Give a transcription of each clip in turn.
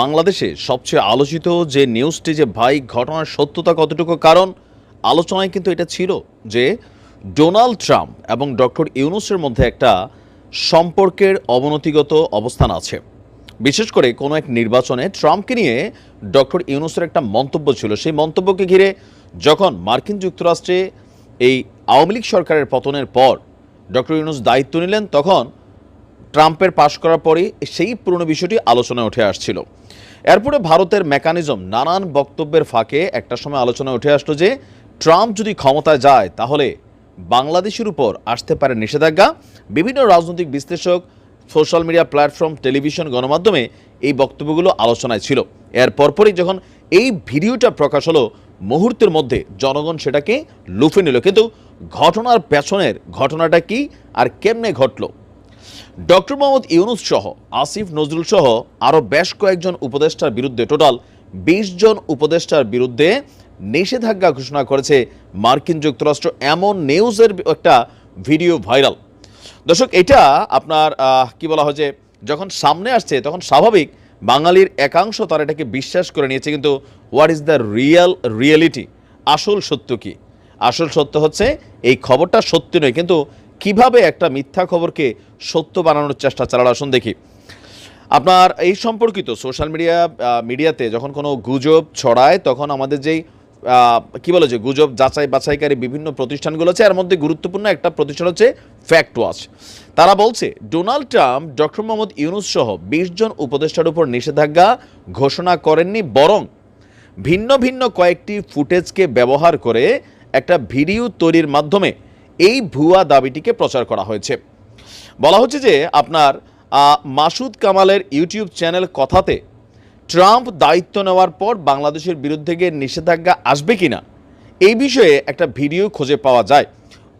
বাংলাদেশে সবচেয়ে আলোচিত যে নিউজটি যে, ভাই, ঘটনার সত্যতা কতটুকু কারণ? আলোচনায় কিন্তু এটা ছিল যে, ডোনাল্ড ট্রাম্প এবং ডক্টর ইউনুসের মধ্যে একটা সম্পর্কের অবনতিগত অবস্থান আছে। বিশেষ করে কোনো এক নির্বাচনে ট্রাম্পকে নিয়ে ডক্টর ইউনুসের একটা মন্তব্য ছিল। সেই মন্তব্যকে ঘিরে যখন মার্কিন যুক্তরাষ্ট্রে এই আওয়ামী লীগ সরকারের পতনের পর ডক্টর ইউনুস দায়িত্ব নিলেন, তখন ট্রাম্পের পাশ করার পরই সেই পুরনো বিষয়টি আলোচনায় উঠে আসছিল। এরপরে ভারতের মেকানিজম নানান বক্তব্যের ফাঁকে একটা সময় আলোচনায় উঠে আসলো যে, ট্রাম্প যদি ক্ষমতায় যায়, তাহলে বাংলাদেশের উপর আসতে পারে নিষেধাজ্ঞা। বিভিন্ন রাজনৈতিক বিশ্লেষক, সোশ্যাল মিডিয়া প্ল্যাটফর্ম, টেলিভিশন, গণমাধ্যমে এই বক্তব্যগুলো আলোচনায় ছিল। এর পরপরই যখন এই ভিডিওটা প্রকাশ হলো, মুহূর্তের মধ্যে জনগণ সেটাকে লুফে নিল। কিন্তু ঘটনার পেছনের ঘটনাটা কি আর কেমনে ঘটলো? ডক্টর মোহাম্মদ ইউনুস সহ আসিফ নজরুল সহ আরও বেশ কয়েকজন উপদেষ্টার বিরুদ্ধে টোটাল বিশ জন উপদেষ্টার বিরুদ্ধে নিষেধাজ্ঞা ঘোষণা করেছে মার্কিন যুক্তরাষ্ট্র। এমন নিউজের একটা ভিডিও ভাইরাল। দর্শক, এটা আপনার কি বলা হয় যে যখন সামনে আসছে, তখন স্বাভাবিক বাঙালির একাংশ তারা এটাকে বিশ্বাস করে নিয়েছে। কিন্তু what is the real reality আসল সত্য কি? আসল সত্য হচ্ছে, এই খবরটা সত্যি নয়। কিন্তু কীভাবে একটা মিথ্যা খবরকে সত্য বানানোর চেষ্টা চালালো? আসুন দেখি। আপনার এই সম্পর্কিত সোশ্যাল মিডিয়া মিডিয়াতে যখন কোনো গুজব ছড়ায়, তখন আমাদের যেই কি বলে যে, গুজব যাচাই বাছাইকারী বিভিন্ন প্রতিষ্ঠানগুলো আছে, এর মধ্যে গুরুত্বপূর্ণ একটা প্রতিষ্ঠান হচ্ছে ফ্যাক্ট ওয়াচ তারা বলছে, Donald Trump, doctor Mohammad Yunus সহ বিশ জন উপদেষ্টার উপর নিষেধাজ্ঞা ঘোষণা করেননি, বরং ভিন্ন ভিন্ন কয়েকটি ফুটেজকে ব্যবহার করে একটা ভিডিও তৈরির মাধ্যমে এই ভুয়া দাবিটিকে প্রচার করা হয়েছে। বলা হচ্ছে যে আপনার মাসুদ কামালের ইউটিউব চ্যানেল কথাতে ট্রাম্প দায়িত্ব নেওয়ার পর বাংলাদেশের বিরুদ্ধে গিয়ে নিষেধাজ্ঞা আসবে কিনা, এই বিষয়ে একটা ভিডিও খুঁজে পাওয়া যায়।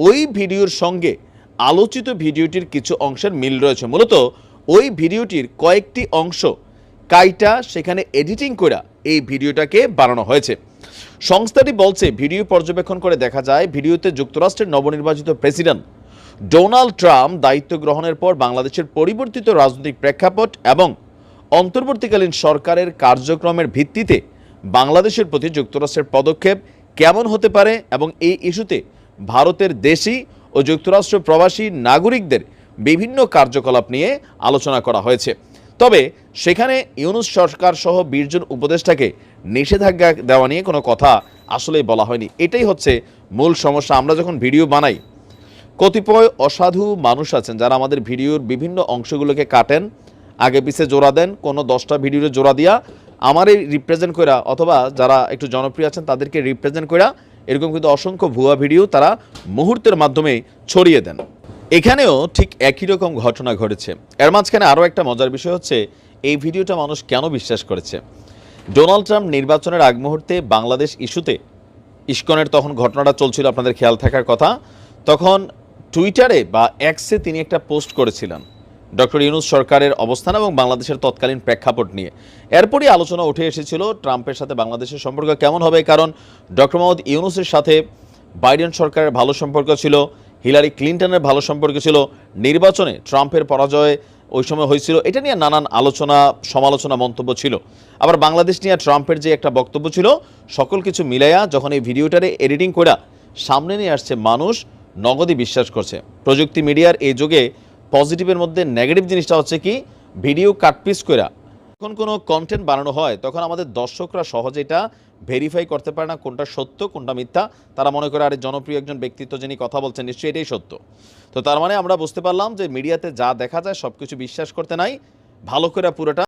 ওই ভিডিওর সঙ্গে আলোচিত ভিডিওটির কিছু অংশের মিল রয়েছে। মূলত ওই ভিডিওটির কয়েকটি অংশ কাইটা সেখানে এডিটিং করে এই ভিডিওটাকে বানানো হয়েছে। সংস্থাটি বলছে, ভিডিও পর্যবেক্ষণ করে দেখা যায়, ভিডিওতে যুক্তরাষ্ট্রের নবনির্বাচিত প্রেসিডেন্ট ডোনাল্ড ট্রাম্প দায়িত্ব গ্রহণের পর বাংলাদেশের পরিবর্তিত রাজনৈতিক প্রেক্ষাপট এবং অন্তর্বর্তীকালীন সরকারের কার্যক্রমের ভিত্তিতে বাংলাদেশের প্রতি যুক্তরাষ্ট্রের পদক্ষেপ কেমন হতে পারে এবং এই ইস্যুতে ভারতের দেশি ও যুক্তরাষ্ট্র প্রবাসী নাগরিকদের বিভিন্ন কার্যকলাপ নিয়ে আলোচনা করা হয়েছে। তবে সেখানে ইউনুস সরকার সহ বিশজন উপদেষ্টাকে নিষেধাজ্ঞা দেওয়া নিয়ে কোনো কথা আসলেই বলা হয়নি। এটাই হচ্ছে মূল সমস্যা। আমরা যখন ভিডিও বানাই, কতিপয় অসাধু মানুষ আছেন যারা আমাদের ভিডিওর বিভিন্ন অংশগুলোকে কাটেন, আগে পিছে জোড়া দেন, কোনো দশটা ভিডিওর জোড়া দিয়া আমারই রিপ্রেজেন্ট করা অথবা যারা একটু জনপ্রিয় আছেন তাদেরকে রিপ্রেজেন্ট করা এরকম কিন্তু অসংখ্য ভুয়া ভিডিও তারা মুহূর্তের মাধ্যমে ছড়িয়ে দেন। এখানেও ঠিক একই রকম ঘটনা ঘটেছে। এর মাঝখানে আরও একটা মজার বিষয় হচ্ছে, এই ভিডিওটা মানুষ কেন বিশ্বাস করেছে? ডোনাল্ড ট্রাম্প নির্বাচনের আগ মুহূর্তে বাংলাদেশ ইস্যুতে ইস্কনের তখন ঘটনাটা চলছিল, আপনাদের খেয়াল থাকার কথা। তখন টুইটারে বা এক্সে তিনি একটা পোস্ট করেছিলেন, ডক্টর ইউনুস সরকারের অবস্থান এবং বাংলাদেশের তৎকালীন প্রেক্ষাপট নিয়ে। এরপরই আলোচনা উঠে এসেছিল ট্রাম্পের সাথে বাংলাদেশের সম্পর্ক কেমন হবে, কারণ ডক্টর মোহাম্মদ ইউনুসের সাথে বাইডেন সরকারের ভালো সম্পর্ক ছিল হিলারি ক্লিন্টনের ভালো সম্পর্ক ছিল নির্বাচনে ট্রাম্পের পরাজয় ওই সময় হয়েছিল। এটা নিয়ে নানান আলোচনা, সমালোচনা, মন্তব্য ছিল। আবার বাংলাদেশ নিয়ে ট্রাম্পের যে একটা বক্তব্য ছিল, সকল কিছু মিলাইয়া যখন এই ভিডিওটারে এডিটিং করা সামনে নিয়ে আসছে মানুষ, নগদই বিশ্বাস করছে। প্রযুক্তি মিডিয়ার এই যুগে পজিটিভের মধ্যে নেগেটিভ জিনিসটা হচ্ছে কি, ভিডিও কাটপিস করা যখন কোনো কন্টেন্ট বানানো হয়, তখন আমাদের দর্শকরা সহজে এটা ভেরিফাই করতে পারে না কোনটা সত্য, কোনটা মিথ্যা। তারা মনে করে, আরে, জনপ্রিয় একজন ব্যক্তিত্ব যিনি কথা বলছেন, নিশ্চয়ই এটাই সত্য। তো তার মানে আমরা বুঝতে পারলাম যে মিডিয়াতে যা দেখা যায় সব কিছু বিশ্বাস করতে নাই। ভালো করে পুরোটা